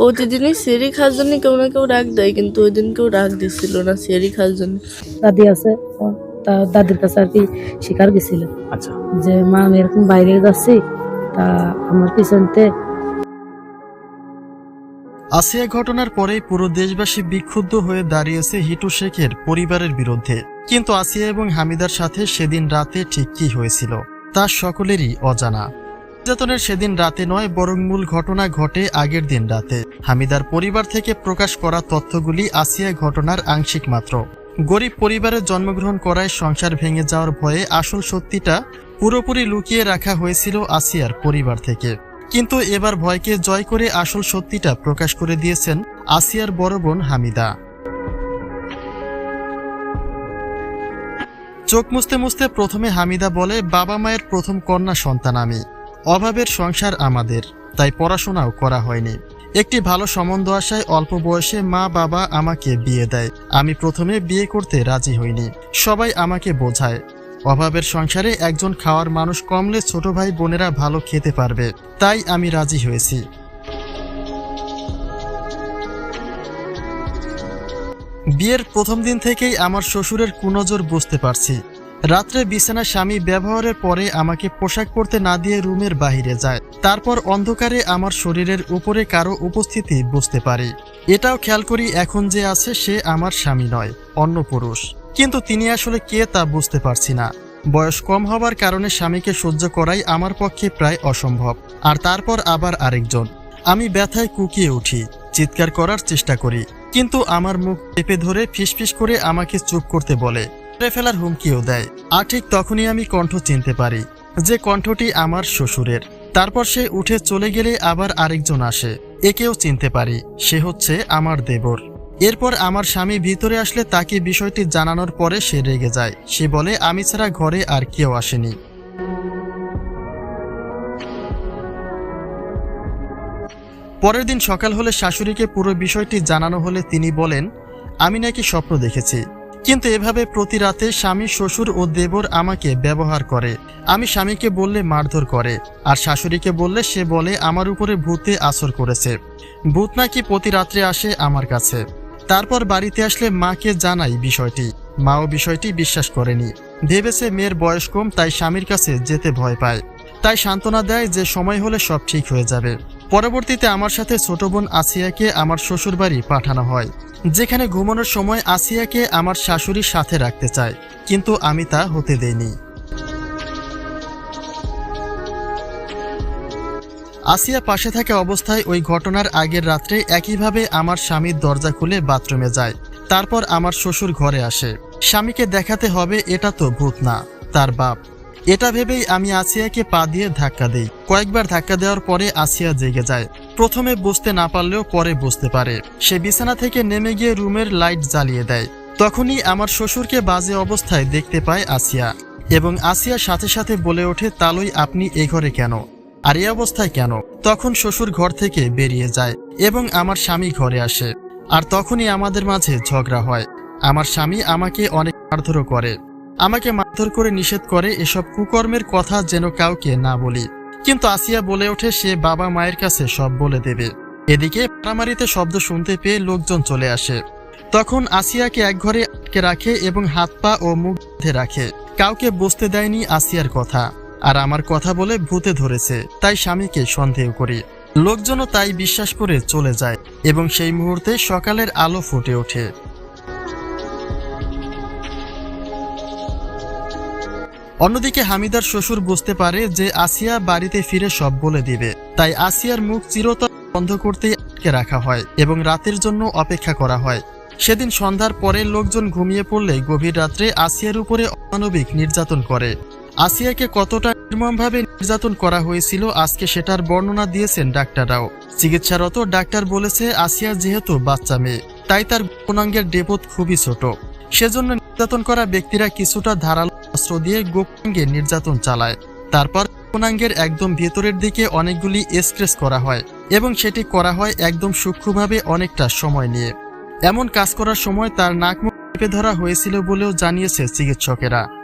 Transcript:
প্রতিদিনই সেরি খাওয়ার জন্য কেউ না কেউ রাগ দেয় কিন্তু ওই দিন কেউ রাগ দিছিল না সেরি খাওয়ার জন্য দাদি আছে তা দাদির কাছে আর কি শিকার গেছিল। আচ্ছা। যে মা আমি এরকম বাইরে যাচ্ছি তা আমার পিছনতে আসিয়া ঘটনার পরেই পুরো দেশবাসী বিক্ষুব্ধ হয়ে দাঁড়িয়েছে হিটু শেখের পরিবারের বিরুদ্ধে। কিন্তু আসিয়া এবং হামিদার সাথে সেদিন রাতে ঠিক কি হয়েছিল তা সকলেরই অজানা। নির্যাতনের সেদিন রাতে নয়, বরং মূল ঘটনা ঘটে আগের দিন রাতে। হামিদার পরিবার থেকে প্রকাশ করা তথ্যগুলি আসিয়া ঘটনার আংশিক মাত্র। গরিব পরিবারে জন্মগ্রহণ করায় সংসার ভেঙে যাওয়ার ভয়ে আসল সত্যিটা পুরোপুরি লুকিয়ে রাখা হয়েছিল আসিয়ার পরিবার থেকে। কিন্তু এবার ভয়কে জয় করে আসল সত্যিটা প্রকাশ করে দিয়েছেন আসিয়ার বড় বোন হামিদা। চোখ মুছতে মুছতে প্রথমে হামিদা বলে, বাবা মায়ের প্রথম কন্যা সন্তান আমি। অভাবের সংসার আমাদের, তাই পড়াশোনাও করা হয়নি। একটি ভালো সম্বন্ধ আসায় অল্প বয়সে মা বাবা আমাকে বিয়ে দেয়। আমি প্রথমে বিয়ে করতে রাজি হইনি। সবাই আমাকে বোঝায়। অভাবের সংসারে একজন খাওয়ার মানুষ কমলে ছোট ভাই বোনেরা ভালো খেতে পারবে, তাই আমি রাজি হয়েছি। বিয়ের প্রথম দিন থেকেই আমার শ্বশুরের কুনজর বুঝতে পারছি। রাত্রে বিছানা স্বামী ব্যবহারের পরে আমাকে পোশাক পরতে না দিয়ে রুমের বাহিরে যায়। তারপর অন্ধকারে আমার শরীরের উপরে কারও উপস্থিতি বুঝতে পারি। এটাও খেয়াল করি এখন যে আছে সে আমার স্বামী নয়, অন্য পুরুষ। কিন্তু তিনি আসলে কে তা বুঝতে পারছি না। বয়স কম হবার কারণে স্বামীকে সহ্য করাই আমার পক্ষে প্রায় অসম্ভব। আর তারপর আবার আরেকজন। আমি ব্যথায় কুকিয়ে উঠি, চিৎকার করার চেষ্টা করি। কিন্তু আমার মুখ চেপে ধরে ফিসফিস করে আমাকে চুপ করতে বলে মেরে ফেলার হুমকিও দেয়। আর ঠিক তখনই আমি কণ্ঠ চিনতে পারি যে কণ্ঠটি আমার শ্বশুরের। তারপর সে উঠে চলে গেলে আবার আরেকজন আসে। একেও চিনতে পারি, সে হচ্ছে আমার দেবর। এরপর আমার স্বামী ভিতরে আসলে তাকে বিষয়টি জানানোর পরে সে রেগে যায়। সে বলে, আমি ছাড়া ঘরে আর কেউ আসেনি। পরের দিন সকাল হলে শাশুড়িকে পুরো বিষয়টি জানানো হলে তিনি বলেন, আমি নাকি স্বপ্ন দেখেছি। কিন্তু এভাবে প্রতি রাতে স্বামী, শ্বশুর ও দেবর আমাকে ব্যবহার করে। আমি স্বামীকে বললে মারধর করে, আর শাশুড়িকে বললে সে বলে, আমার উপরে ভূতে আসর করেছে। ভূত নাকি প্রতি রাত্রে আসে আমার কাছে। তারপর বাড়িতে আসলে মাকে জানাই বিষয়টি। মাও বিষয়টি বিশ্বাস করেনি। ভেবেছে মেয়ের বয়স কম, তাই স্বামীর কাছে যেতে ভয় পায়। তাই সান্ত্বনা দেয় যে, সময় হলে সব ঠিক হয়ে যাবে। পরবর্তীতে আমার সাথে ছোট বোন আসিয়াকে আমার শ্বশুরবাড়ি পাঠানো হয়, যেখানে ঘুমানোর সময় আসিয়াকে আমার শাশুড়ির সাথে রাখতে চায়, কিন্তু আমি তা হতে দেইনি। আসিয়া পাশে থাকা অবস্থায় ওই ঘটনার আগের রাত্রে একইভাবে আমার স্বামীর দরজা খুলে বাথরুমে যায়, তারপর আমার শ্বশুর ঘরে আসে। স্বামীকে দেখাতে হবে এটা তো ভূত না, তার বাপ। এটা ভেবেই আমি আসিয়াকে পা দিয়ে ধাক্কা দেই। কয়েকবার ধাক্কা দেওয়ার পরে আসিয়া জেগে যায়। প্রথমে বুঝতে না পারলেও পরে বুঝতে পারে। সে বিছানা থেকে নেমে গিয়ে রুমের লাইট জ্বালিয়ে দেয়। তখনই আমার শ্বশুরকে বাজে অবস্থায় দেখতে পায় আসিয়া। এবং আসিয়া সাথে সাথে বলে ওঠে, তালই, আপনি এ ঘরে কেন? আর এই অবস্থায় কেন? তখন শ্বশুর ঘর থেকে বেরিয়ে যায় এবং আমার স্বামী ঘরে আসে। আর তখনই আমাদের মাঝে ঝগড়া হয়। আমার স্বামী আমাকে অনেক মারধরও করে। আমাকে মারধর করে নিষেধ করে এসব কুকর্মের কথা যেন কাউকে না বলি। কিন্তু আসিয়া বলে ওঠে, সে বাবা মায়ের কাছে সব বলে দেবে। এদিকে মারামারিতে শব্দ শুনতে পেয়ে লোকজন চলে আসে। তখন আসিয়াকে এক ঘরে আটকে রাখে এবং হাত পা ও মুখ বেঁধে রাখে। কাউকে বসতে দেয়নি আসিয়ার কথা। আর আমার কথা বলে ভূতে ধরেছে, তাই স্বামীকে সন্দেহ করি। লোকজনও তাই বিশ্বাস করে চলে যায় এবং সেই মুহূর্তে সকালের আলো ফুটে ওঠে। অন্যদিকে হামিদার শ্বশুর বুঝতে পারে যে আসিয়া বাড়িতে ফিরে সব বলে দিবে। তাই আসিয়ার মুখ চিরতর বন্ধ করতেই আটকে রাখা হয় এবং রাতের জন্য অপেক্ষা করা হয়। সেদিন সন্ধ্যার পরে লোকজন ঘুমিয়ে পড়লে গভীর রাত্রে আসিয়ার উপরে অমানবিক নির্যাতন করে। আসিয়াকে কতটা নির্মমভাবে নির্যাতন করা হয়েছিল আজকে সেটার বর্ণনা দিয়েছেন ডাক্তাররাও। চিকিৎসারত ডাক্তার বলেছে, আসিয়া যেহেতু বাচ্চা মেয়ে, তাই তার গোপনাঙ্গের ডেপথ খুবই ছোট। সেজন্য নির্যাতন করা ব্যক্তিরা কিছুটা ধারালো অস্ত্র দিয়ে গোপনাঙ্গে নির্যাতন চালায়। তারপর গোপনাঙ্গের একদম ভেতরের দিকে অনেকগুলি স্ক্রেচ করা হয় এবং সেটি করা হয় একদম সূক্ষ্মভাবে অনেকটা সময় নিয়ে। এমন কাজ করার সময় তার নাক মুখ চেপে ধরা হয়েছিল বলেও জানিয়েছে চিকিৎসকেরা।